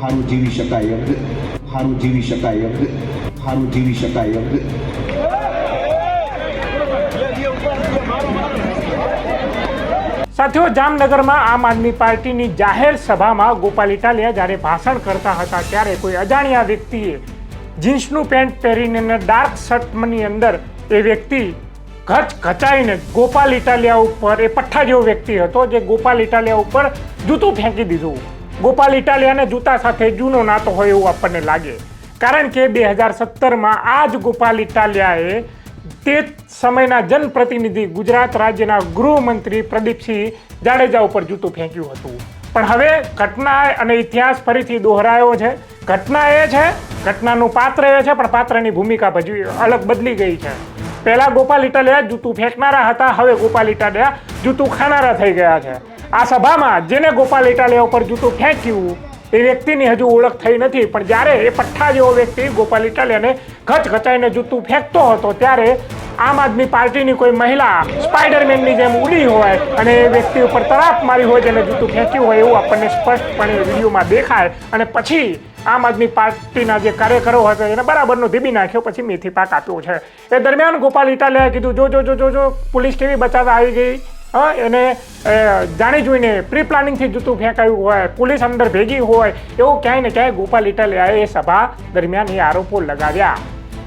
હારું જીવી શકાય એમ સારું જીવી શકાય એમ સારું જીવી શકાય એમ સાથીઓ, જામનગરમાં આમ આદમી પાર્ટીની જાહેર સભામાં ગોપાલ ઇટાલિયા જ્યારે ભાષણ કરતા હતા ત્યારે કોઈ અજાણ્યા વ્યક્તિએ જીન્સનું પેન્ટ પહેરીને ડાર્ક શર્ટની અંદર એ વ્યક્તિ ઘચ ઘચાઈને ગોપાલ ઇટાલિયા ઉપર એ પઠ્ઠા જેવો વ્યક્તિ હતો જે ગોપાલ ઇટાલિયા ઉપર જૂતું ફેંકી દીધું. ગોપાલ ઇટાલિયાને જૂતા સાથે જૂનો નાતો હોય એવું આપણને લાગે. કારણ કે બે હજાર સત્તરમાં આ જ ગોપાલ ઇટાલિયાએ તે સમયના જનપ્રતિનિધિ ગુજરાત રાજ્યના ગૃહમંત્રી પ્રદીપસિંહ જાડેજા ઉપર જૂતું ફેંક્યું હતું. પણ હવે ઘટના અને ઇતિહાસ ફરીથી દોહરાયો છે. ઘટના એ છે, ઘટનાનું પાત્ર એ છે, પણ પાત્રની ભૂમિકા ભજવી અલગ બદલી ગઈ છે. પહેલાં ગોપાલ ઇટાલિયા જૂતું ફેંકનારા હતા, હવે ગોપાલ ઇટાલિયા જૂતું ખાનારા થઈ ગયા છે. આ સભામાં જેને ગોપાલ ઇટાલિયા ઉપર જૂતું ફેંક્યું, એ વ્યક્તિની હજુ ઓળખ થઈ નથી. પણ જ્યારે એ પઠ્ઠા જેવો વ્યક્તિ ગોપાલ ઇટાલિયાને ખચખચાઈને જૂતું ફેંકતો હતો, ત્યારે આમ આદમી પાર્ટીની કોઈ મહિલા સ્પાઈડરમેનની જેમ ઉડી હોય અને એ વ્યક્તિ ઉપર તરાપ મારી હોય જેને જૂતું ફેંક્યું હોય એવું આપણને સ્પષ્ટપણે વિડીયોમાં દેખાય. અને પછી આમ આદમી પાર્ટીના જે કાર્યકરો હતા, એને બરાબરનો ધીબી નાખ્યો, પછી મેથી પાક આપ્યો છે. એ દરમિયાન ગોપાલ ઇટાલિયાએ કીધું, જો જો જો જો પોલીસ કેવી બચાવવા આવી ગઈ હા એને જાણી જોઈને પ્રી પ્લાનિંગથી જૂતું ફેંકાયું હોય, પોલીસ અંદર ભેગી હોય, એવું ક્યાંય ને ક્યાંય ગોપાલ ઇટાલિયાએ એ સભા દરમિયાન એ આરોપો લગાવ્યા.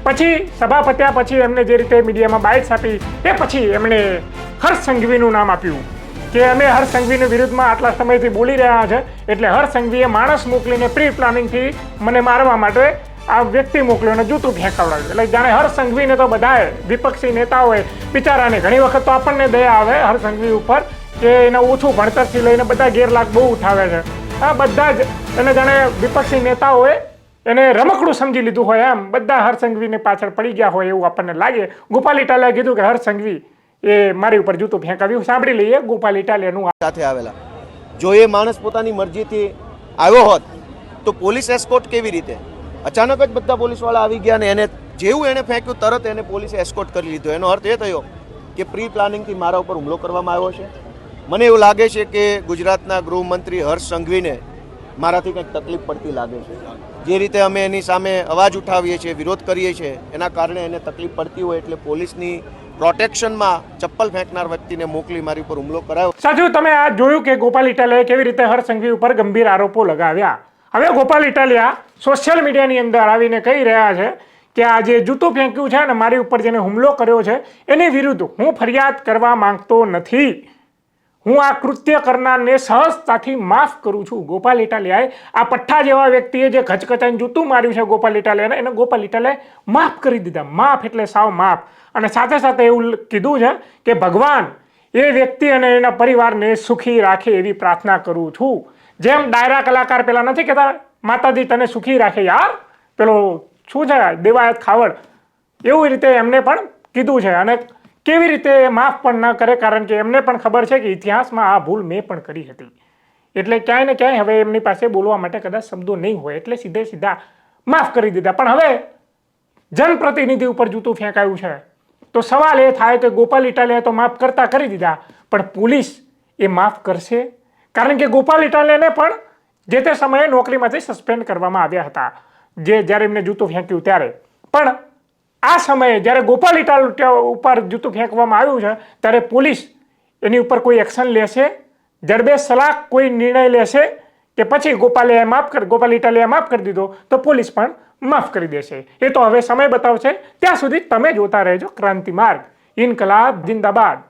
પછી સભા પત્યા પછી એમને જે રીતે મીડિયામાં બાઇટ્સ આપી, તે પછી એમણે હર્ષ સંઘવીનું નામ આપ્યું. કે અમે હર્ષ સંઘવીની વિરુદ્ધમાં આટલા સમયથી બોલી રહ્યા છે, એટલે હર્ષ સંઘવીએ માણસ મોકલીને પ્રી પ્લાનિંગથી મને મારવા માટે આ વ્યક્તિ મોકલ્યો અને જૂતું ફેંકાવડાવ્યું એટલે જાણે હર્ષ સંઘવીને તો બધાએ, વિપક્ષી નેતાઓએ બિચારાને ઘણી વખત તો આપણને દયા આવે હરસંઘવી સંઘવી ઉપર કે એને ઓછું ભણતરથી લઈને બધા ગેરલાભ બહુ ઉઠાવે છે. આ બધા જ એને જાણે વિપક્ષી નેતાઓએ એને રમકડું સમજી લીધું હોય એમ. બધા હરસંઘવીને પાછળ પડી ગયા હોય એવું આપણને લાગે. ગોપાલ ઇટાલિયાએ કીધું કે હરસંઘવી સંઘવી એ મારી ઉપર જૂતું ફેંકાવ્યું સાંભળી લઈએ ગોપાલ ઇટાલિયાનું સાથે આવેલા. જો એ માણસ પોતાની મરજીથી આવ્યો હોત, તો પોલીસ એસ્કોટ કેવી રીતે? અચાનક જ બધા પોલીસવાળા આવી ગયા ને એને જેવું એને ફેંક્યું, તરત એને પોલીસે એસ્કોટ કરી લીધો. એનો અર્થ એ થયો કે પ્રી પ્લાનિંગથી મારા ઉપર હુમલો કરવામાં આવ્યો છે. મને એવું લાગે છે કે ગુજરાતના ગૃહમંત્રી હર્ષ સંઘવીને મારાથી કંઈક તકલીફ પડતી લાગે છે. જે રીતે અમે એની સામે અવાજ ઉઠાવીએ છીએ, વિરોધ કરીએ છીએ, એના કારણે એને તકલીફ પડતી હોય એટલે પોલીસની પ્રોટેક્શનમાં ચપ્પલ ફેંકનાર વ્યક્તિને મોકલી મારી ઉપર હુમલો કરાયો. સાચું તમે આ જોયું કે ગોપાલ ઇટાલિયાએ કેવી રીતે હર્ષ સંઘવી ઉપર ગંભીર આરોપો લગાવ્યા? હવે ગોપાલ ઇટાલિયા સોશિયલ મીડિયાની અંદર આવીને કહી રહ્યા છે કે આ જે જૂતું ફેંક્યું છે અને મારી ઉપર જેને હુમલો કર્યો છે, એની વિરુદ્ધ હું ફરિયાદ કરવા માંગતો નથી. હું આ કૃત્ય કરનારને સહજતાથી માફ કરું છું. ગોપાલ ઇટાલિયાએ આ પઠ્ઠા જેવા વ્યક્તિએ જે ખચકચાઈને જૂતું માર્યું છે ગોપાલ ઇટાલિયાને, એને ગોપાલ ઇટાલિયાએ માફ કરી દીધા. માફ એટલે સાવ માફ. અને સાથે સાથે એવું કીધું છે કે ભગવાન, એ વ્યક્તિ અને એના પરિવારને સુખી રાખે એવી પ્રાર્થના કરું છું. જેમ ડાયરા કલાકાર પેલા નથી કહેતા, માતાજી તને સુખી રાખે યાર. પેલો શું છે, દેવાયત ખાવડ. એવું રીતે એમને પણ કીધું છે અને કેવી રીતે માફ પણ ન કરે, કારણ કે એમને પણ ખબર છે કે ઇતિહાસમાં આ ભૂલ મેં પણ કરી હતી. એટલે ક્યાંય ને ક્યાંય હવે એમની પાસે બોલવા માટે કદાચ શબ્દો નહીં હોય, એટલે સીધે સીધા માફ કરી દીધા. પણ હવે જનપ્રતિનિધિ ઉપર જૂતું ફેંકાયું છે. તો સવાલ એ થાય કે ગોપાલ ઇટાલિયા તો માફ કરતા કરી દીધા, પણ પોલીસ એ માફ કરશે? કારણ કે ગોપાલ ઇટાલિયાને પણ જે તે સમયે નોકરીમાંથી સસ્પેન્ડ કરવામાં આવ્યા હતા, જે જ્યારે એમને જૂતું ફેંક્યું ત્યારે. પણ આ સમયે જ્યારે ગોપાલ ઇટાલિયા ઉપર જૂતું ફેંકવામાં આવ્યું છે, ત્યારે પોલીસ એની ઉપર કોઈ એક્શન લેશે? જડબે સલાહ કોઈ નિર્ણય લેશે કે પછી ગોપાલે માફ કર, ગોપાલ ઇટાલિયા માફ કરી દીધો, તો પોલીસ પણ માફ કરી દેશે. એ તો હવે સમય બતાવશે. ત્યાં સુધી તમે જોતા રહેજો ક્રાંતિ માર્ગ. ઇનકલાબ, જિંદાબાદ.